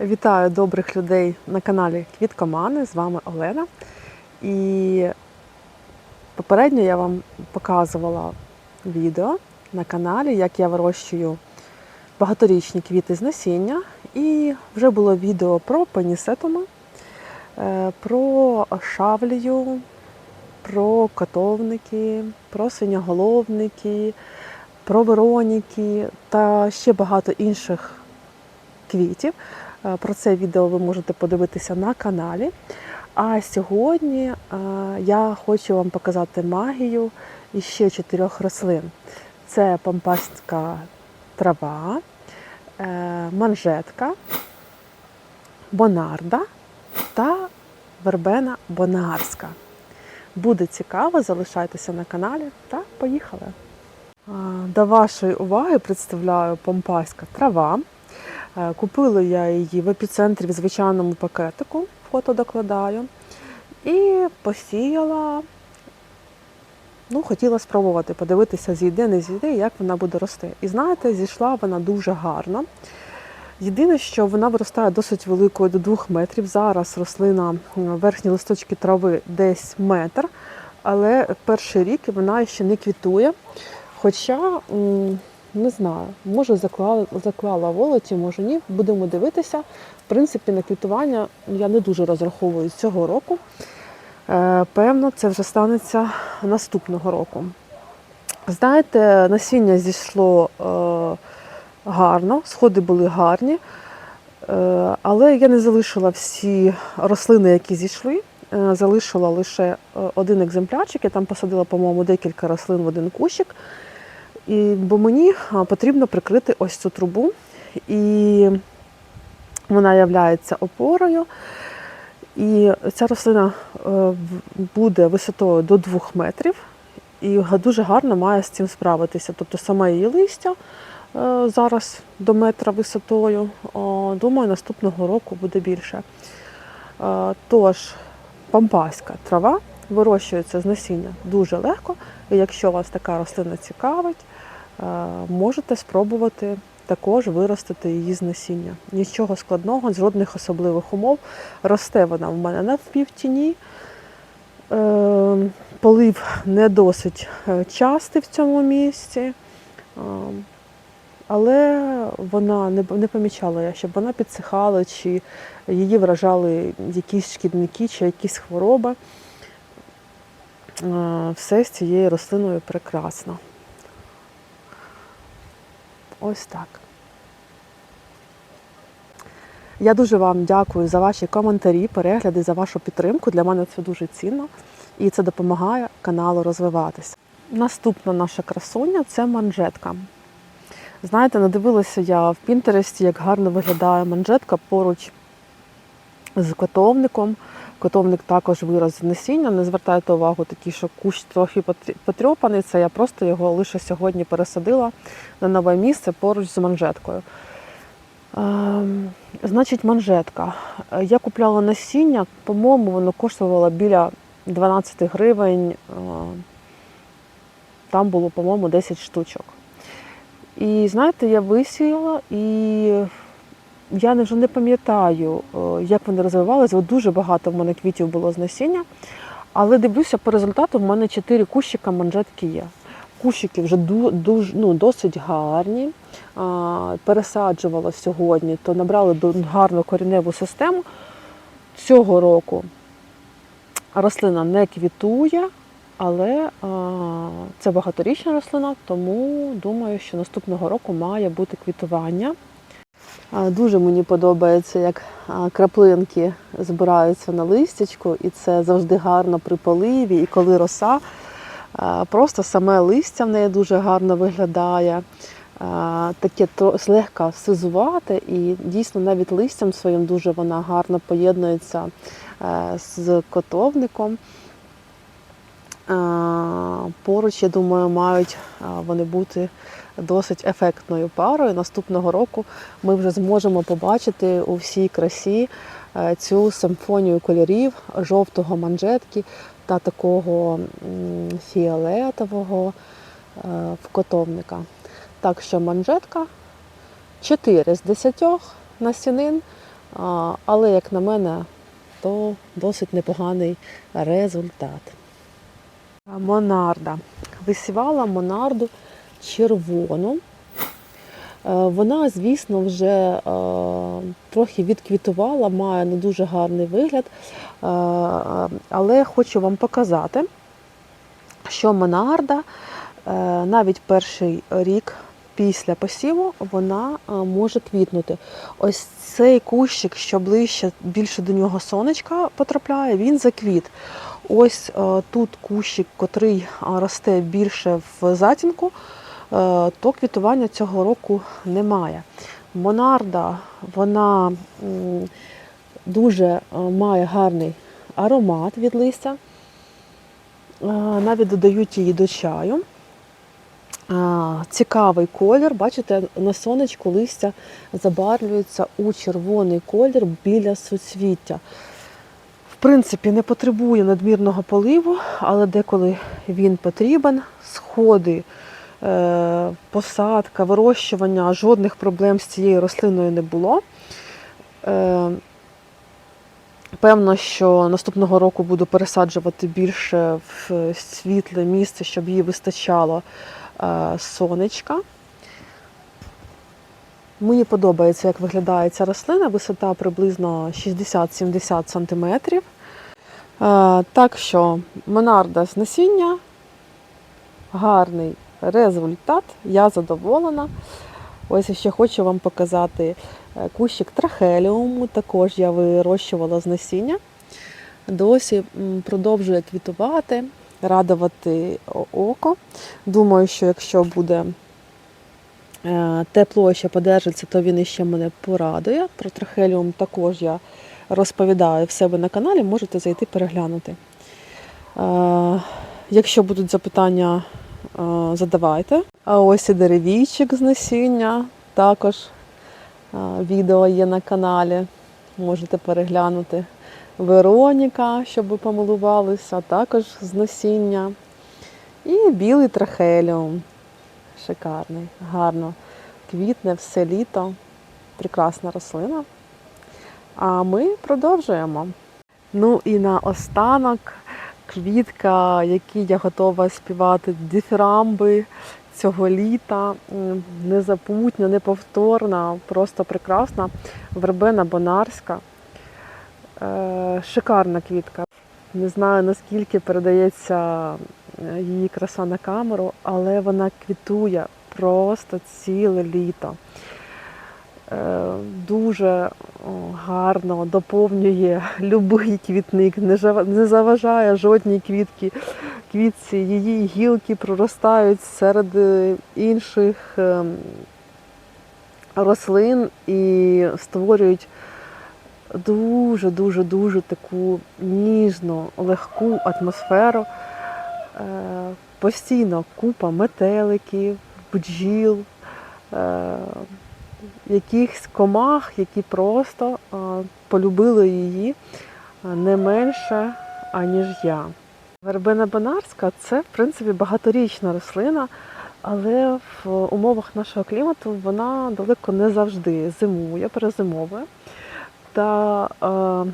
Вітаю добрих людей на каналі Квіткомани. З вами Олена. І попередньо я вам показувала відео на каналі, як я вирощую багаторічні квіти з насіння. І вже було відео про пенісетуми, е, про шавлію, про котовники, про свиноголовники, про вероніки та ще багато інших квітів. Е, Про це відео ви можете подивитися на каналі. А сьогодні е, я хочу вам показати магію іще чотирьох рослин: це пампастська трава, е, манжетка, бонарда та вербена бонарська. Буде цікаво, залишайтеся на каналі та поїхали. До вашої уваги представляю помпаська трава. Е, Купила я її в епіцентрі в звичайному пакетику, фото докладаю. І посіяла. Ну, хотіла спробувати, подивитися, зійде, не зійде, як вона буде рости. І знаєте, зійшла вона дуже гарно. Єдине, що вона виростає досить великою до 2 метрів. Зараз рослина верхні листочки трави десь метр, але перший рік вона ще не квітує. Хоча, не знаю, може заклала, заклала волоті, може ні. Будемо дивитися. В принципі, на квітування я не дуже розраховую цього року. Е, Певно, це вже станеться наступного року. Знаєте, насіння зійшло е, гарно, сходи були гарні, е, але я не залишила всі рослини, які зійшли. Залишила лише один екземплярчик, я там посадила, по-моєму, декілька рослин в один кущик. І, бо мені потрібно прикрити ось цю трубу. І вона є опорою. І ця рослина е, буде висотою до 2 метрів і дуже гарно має з цим справитися. Тобто саме її листя е, зараз до метра висотою. Думаю, наступного року буде більше. Е, Тож, пампаська трава вирощується з насіння дуже легко. І якщо вас така рослина цікавить, можете спробувати також виростити її з насіння. Нічого складного, жодних особливих умов. Росте вона в мене на впівтіні. Е, Полив не досить е, частий в цьому місці, Е, але вона не, помічала я, щоб вона підсихала, чи її вражали якісь шкідники, чи якісь хвороби. Е, Все з цією рослиною прекрасно. Ось так. Я дуже вам дякую за ваші коментарі, перегляди, за вашу підтримку. Для мене це дуже цінно і це допомагає каналу розвиватися. Наступна наша красуня це манжетка. Знаєте, надивилася я в Пінтересті, як гарно виглядає манжетка поруч з котовником. Котовник також вирос з насіння. Не звертайте увагу, такий, що кущ трохи потрьопаний. Це я просто його лише сьогодні пересадила на нове місце поруч з манжеткою. Ем, Значить, манжетка. Я купляла насіння, по-моєму, воно коштувало біля 12 гривень. Е, Там було, по-моєму, 10 штучок. І знаєте, я висіяла і я вже не пам'ятаю, е, як вони розвивалися. От дуже багато в мене квітів було з насіння. Але дивлюся, по результату в мене 4 кущика манжетки є. Кущики вже ду- дуж- ну, досить гарні. Пересаджувала сьогодні, то набрали гарну коріневу систему. Цього року рослина не квітує, але це багаторічна рослина, тому думаю, що наступного року має бути квітування. Дуже мені подобається, як краплинки збираються на листячку, і це завжди гарно при поливі, і коли роса. Просто саме листя в неї дуже гарно виглядає. Таке злегка сизувате, і дійсно навіть листям своїм дуже вона гарно поєднується е, з котовником. Поруч, я думаю, мають вони бути досить ефектною парою. Наступного року ми вже зможемо побачити у всій красі е, цю симфонію кольорів жовтого манжетки та такого фіолетового е, в котовника. Так що манжетка 4 з 10 насінин Але, як на мене, то досить непоганий результат. Монарда. Висівала монарду червону. Е, Вона, звісно, вже е, трохи відквітувала, має не дуже гарний вигляд. Е, Але хочу вам показати, що монарда навіть перший рік після посіву вона може квітнути. Ось цей кущик, що ближче, більше до нього сонечка потрапляє, він заквіт. Ось тут кущик, котрий росте більше в затінку, то квітування цього року немає. Монарда, вона дуже е, має гарний аромат від листя. Е, Навіть додають її до чаю. Цікавий колір. Бачите, на сонечку листя забарвлюється у червоний колір біля суцвіття. В принципі, не потребує надмірного поливу, але деколи він потрібен. Сходи, е, посадка, вирощування, жодних проблем з цією рослиною не було. Е, Певно, що наступного року буду пересаджувати більше в світле місце, щоб їй вистачало е, сонечка. Мені подобається, як виглядає ця рослина, висота приблизно 60-70 см. Е, Так що монарда з насіння, гарний результат, я задоволена. Ось ще хочу вам показати е, кущик трахеліуму, також я вирощувала з насіння. Досі продовжує квітувати, радувати око. Думаю, що якщо буде е, тепло ще подержиться, то він іще мене порадує. Про трахеліум також я розповідаю в себе на каналі, можете зайти переглянути. Е, Якщо будуть запитання, задавайте. А ось і деревійчик з насіння. Також е, відео є на каналі. Можете переглянути. Вероніка, щоб ви помилувалися, також з насіння. І білий трахеліум. Шикарний, гарно. Квітне все літо. Прекрасна рослина. А ми продовжуємо. Ну і на останок квітка, якій я готова співати дифірамби цього літа. Незапутня, неповторна, просто прекрасна. Вербена Бонарська. Е, Шикарна квітка. Не знаю наскільки передається е, її краса на камеру, але вона квітує просто ціле літо. Е, Дуже гарно доповнює любий квітник, не заважає жодній квітки. Квітці її гілки проростають серед е, інших ем, рослин і створюють дуже дуже таку ніжну, легку атмосферу. Е, Постійно купа метеликів, бджіл, якихось комах, які просто полюбили її не менше, аніж я. Вербена Бонарська це, в принципі, багаторічна рослина, але в умовах нашого клімату вона далеко не завжди зимує, перезимовує. Та е,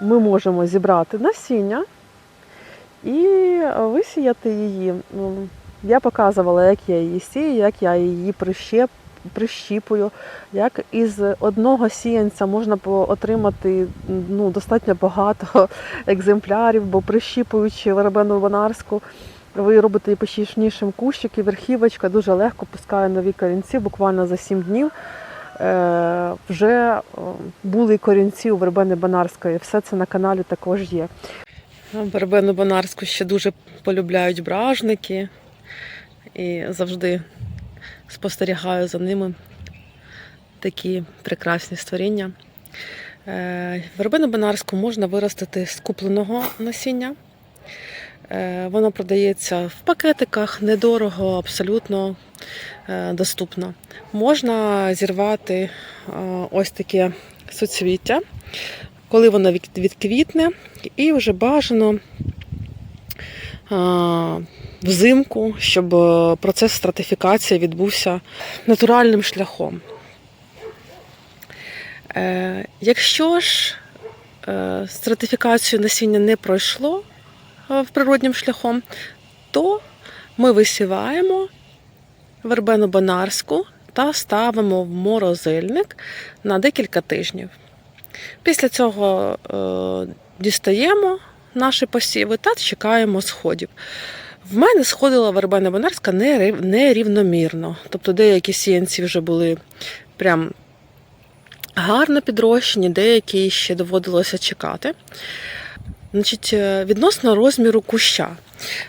ми можемо зібрати насіння і висіяти її. Я показувала, як я її сію, як я її прищеп, прищіпую, як із одного сіянця можна отримати ну, достатньо багато екземплярів, бо прищіпуючи вербену вонарську, ви робите її пощічнішим кущик, і верхівочка дуже легко пускає нові корінці, буквально за 7 днів. Е, вже е, були корінці у вербени Бонарської. Все це на каналі також є. Вербену Бонарську ще дуже полюбляють бражники і завжди спостерігаю за ними такі прекрасні створіння. Е, Вербену Бонарську можна виростити з купленого насіння. Е, Воно продається в пакетиках, недорого, абсолютно е, доступно. Можна зірвати ось таке суцвіття, коли воно відквітне, і вже бажано взимку, щоб е, процес стратифікації відбувся натуральним шляхом. Е, Якщо ж е, стратифікацію насіння не пройшло природнім шляхом, то ми висіваємо вербену банарську та ставимо в морозильник на декілька тижнів. Після цього дістаємо наші посіви та чекаємо сходів. В мене сходила вербена банарська нерів- нерівномірно. Тобто деякі сіянці вже були прям гарно підрощені, деякі ще доводилося чекати. Значить, е, відносно розміру куща.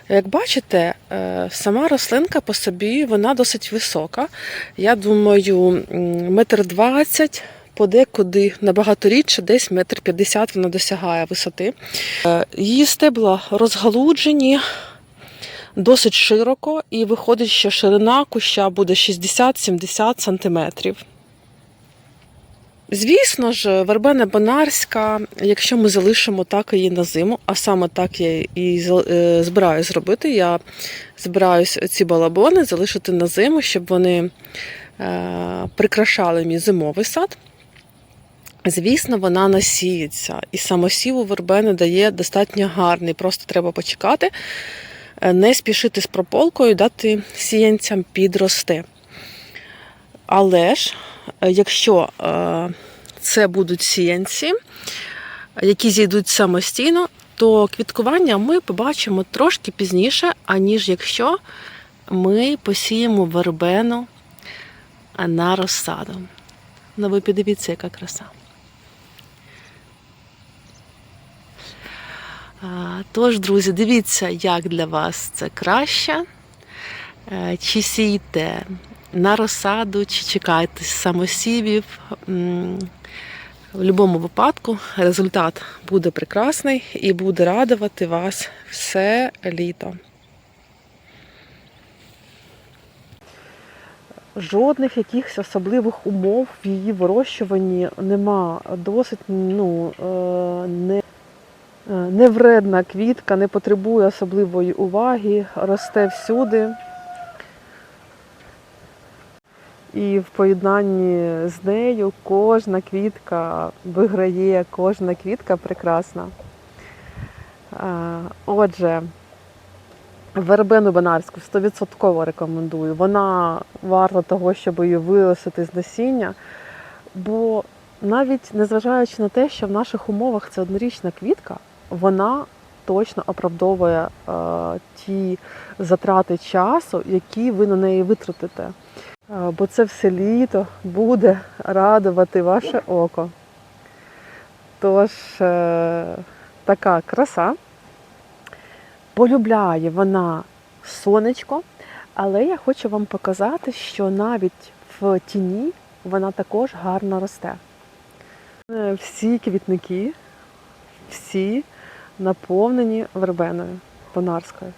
Як бачите, е, сама рослинка по собі вона досить висока. Я думаю, метр двадцять, подекуди набагато рідше, десь метр п'ятдесят вона досягає висоти. Е, Її стебла розгалуджені досить широко, і виходить, що ширина куща буде 60-70 сантиметрів. Звісно ж, вербена бонарська, якщо ми залишимо так її на зиму, а саме так я і е, зробити, я збираюсь ці балабони залишити на зиму, щоб вони е, прикрашали мій зимовий сад. Звісно, вона насіється, і самосів у вербени дає достатньо гарний. Просто треба почекати, не спішити з прополкою, дати сіянцям підрости. Але ж, е, якщо е, це будуть сіянці, які зійдуть самостійно, то квіткування ми побачимо трошки пізніше, аніж якщо ми посіємо вербену на розсаду. Ну, ви подивіться, яка краса. Тож, друзі, дивіться, як для вас це краще. Е, Чи сієте на розсаду, чи чекаєте самосівів. В будь-якому випадку результат буде прекрасний і буде радувати вас все літо. Жодних якихось особливих умов в її вирощуванні нема. Досить ну, е, не, невредна квітка, не потребує особливої уваги, росте всюди. І в поєднанні з нею кожна квітка виграє, кожна квітка прекрасна. Е, Отже, вербену банарську 100% рекомендую. Вона варта того, щоб її вилосити з насіння. Бо навіть незважаючи на те, що в наших умовах це однорічна квітка, вона точно оправдовує е, ті затрати часу, які ви на неї витратите. Е, Бо це все літо буде радувати ваше око. Тож е, така краса. Полюбляє вона сонечко, але я хочу вам показати, що навіть в тіні вона також гарно росте. Е, Всі квітники, всі наповнені вербеною понарською.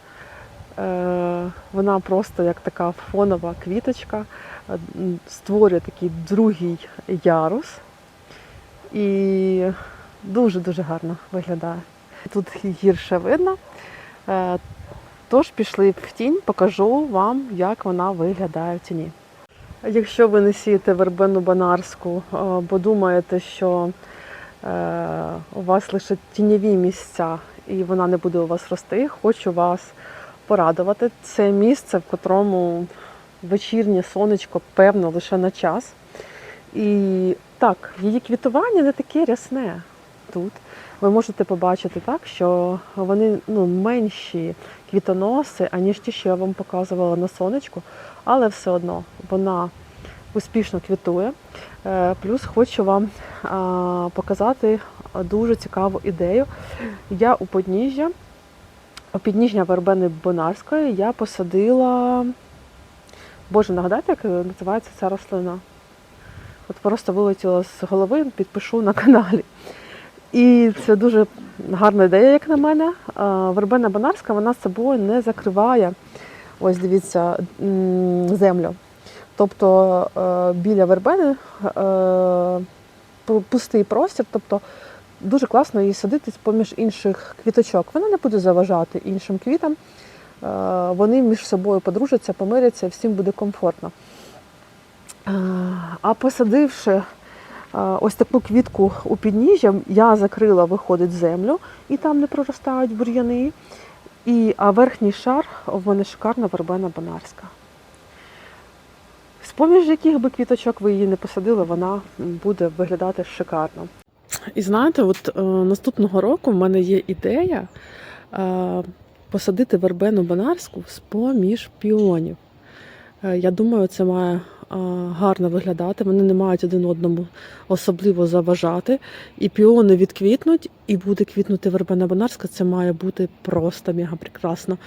Е, Вона просто як така фонова квіточка, е, створює такий другий ярус і дуже-дуже гарно виглядає. Тут гірше видно. Е, Тож пішли в тінь, покажу вам, як вона виглядає в тіні. Якщо ви не сієте вербену банарську, бо думаєте, що у вас лише тіньові місця і вона не буде у вас рости, хочу вас порадувати. Це місце, в котрому вечірнє сонечко, певно, лише на час. І так, її квітування не таке рясне тут. Ви можете побачити так, що вони ну, менші квітоноси, аніж ті, що я вам показувала на сонечку, але все одно вона успішно квітує. Е, Плюс хочу вам показати дуже цікаву ідею. Я у Подніжжя, у підніжжя вербени Бонарської я посадила. Боже, нагадайте, як називається ця рослина? От просто вилетіло з голови, підпишу на каналі. І це дуже гарна ідея, як на мене. Вербена Бонарська вона з собою не закриває, ось дивіться, землю. Тобто е, біля вербени е, пустий простір, тобто дуже класно її садити поміж інших квіточок. Вона не буде заважати іншим квітам. Е, Вони між собою подружаться, помиряться, всім буде комфортно. А посадивши ось таку квітку у підніжжя я закрила, виходить, землю, і там не проростають бур'яни. І, а верхній шар в мене шикарна вербена бонарська. З-поміж яких би квіточок ви її не посадили, вона буде виглядати шикарно. І знаєте, от е, наступного року в мене є ідея е, посадити вербену бонарську з-поміж піонів. Е, я думаю, це має е, гарно виглядати. Вони не мають один одному особливо заважати. І піони відквітнуть, і буде квітнути вербена бонарська. Це має бути просто мега прекрасно.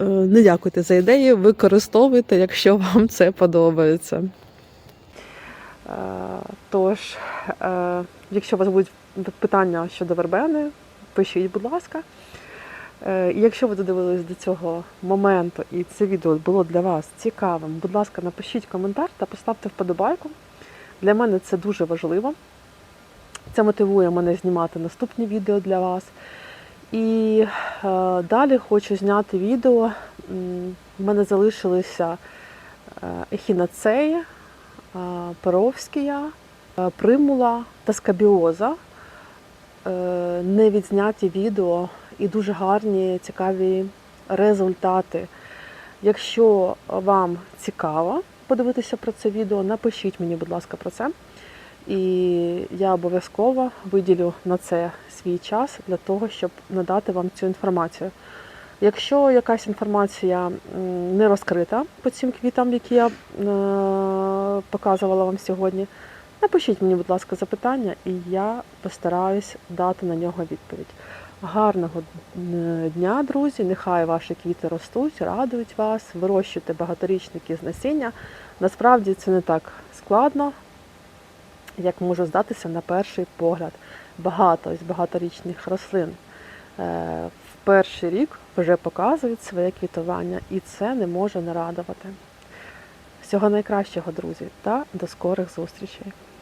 Е, Не дякуйте за ідеї, використовуйте, якщо вам це подобається. Е, Тож, е, якщо у вас будуть питання щодо вербени, пишіть, будь ласка. І якщо ви додивились до цього моменту і це відео було для вас цікавим, будь ласка, напишіть коментар та поставте вподобайку. Для мене це дуже важливо. Це мотивує мене знімати наступні відео для вас. І е, далі хочу зняти відео. У мене залишилися е, ехінацеї, е, перовськія, примула та скабіоза. Не відзняті відео і дуже гарні, цікаві результати. Якщо вам цікаво подивитися про це відео, напишіть мені, будь ласка, про це. І я обов'язково виділю на це свій час для того, щоб надати вам цю інформацію. Якщо якась інформація не розкрита по цим квітам, які я е, показувала вам сьогодні, напишіть мені, будь ласка, запитання, і я постараюсь дати на нього відповідь. Гарного дня, друзі! Нехай ваші квіти ростуть, радують вас, вирощуйте багаторічники з насіння. Насправді це не так складно, як може здатися на перший погляд. Багато з багаторічних рослин е, в перший рік вже показують своє квітування, і це не може не радувати. Всього найкращого, друзі, та до скорих зустрічей!